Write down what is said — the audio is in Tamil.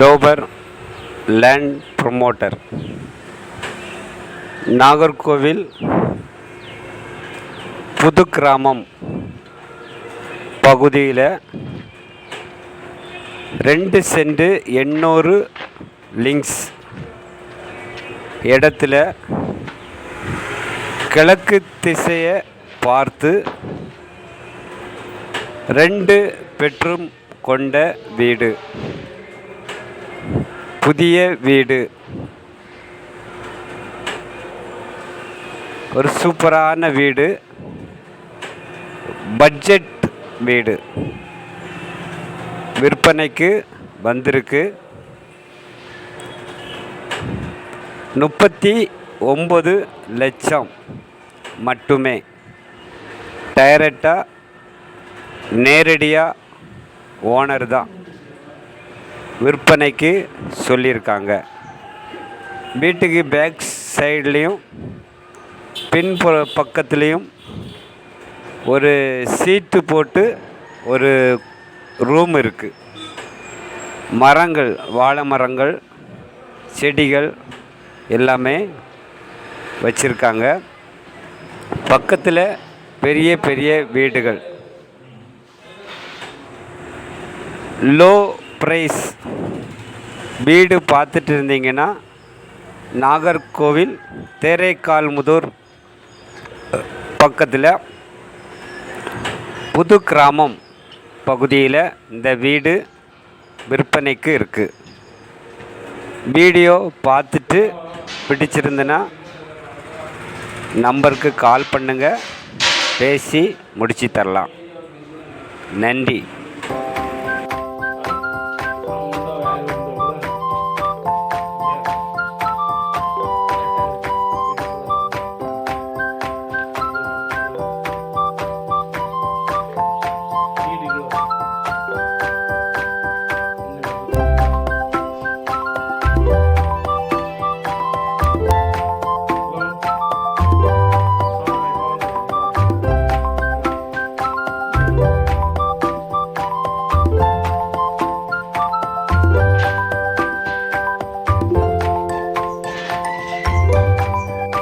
டோபர் லேண்ட் ப்ரொமோட்டர். நாகர்கோவில் புது கிராமம் பகுதியில் ரெண்டு சென்ட் எண்ணூறு லிங்க்ஸ் இடத்துல கிழக்கு திசையை பார்த்து ரெண்டு பெட்ரூம் கொண்ட வீடு. புதிய வீடு. ஒரு சூப்பரான வீடு. பட்ஜெட் வீடு. விற்பனைக்கு வந்திருக்கு. முப்பத்தி ஒம்பது லட்சம் மட்டுமே. டைரக்டாக நேரடியாக ஓனர் தான் விற்பனைக்கு சொல்லியிருக்காங்க. வீட்டுக்கு பேக் சைட்லேயும் பின்புற பக்கத்துலேயும் ஒரு சீட்டு போட்டு ஒரு ரூம் இருக்குது மரங்கள் வாழை மரங்கள் செடிகள் எல்லாமே வச்சுருக்காங்க. பக்கத்தில் பெரிய பெரிய வீடுகள். லோ ப்ரைஸ் வீடு பார்த்துட்டு இருந்தீங்கன்னா நாகர்கோவில் தேரைக்கால்முதூர் பக்கத்தில் புது கிராமம் பகுதியில் இந்த வீடு விற்பனைக்கு இருக்குது வீடியோ பார்த்துட்டு பிடிச்சிருந்துன்னா நம்பருக்கு கால் பண்ணுங்கள் பேசி முடிச்சு தரலாம். நன்றி.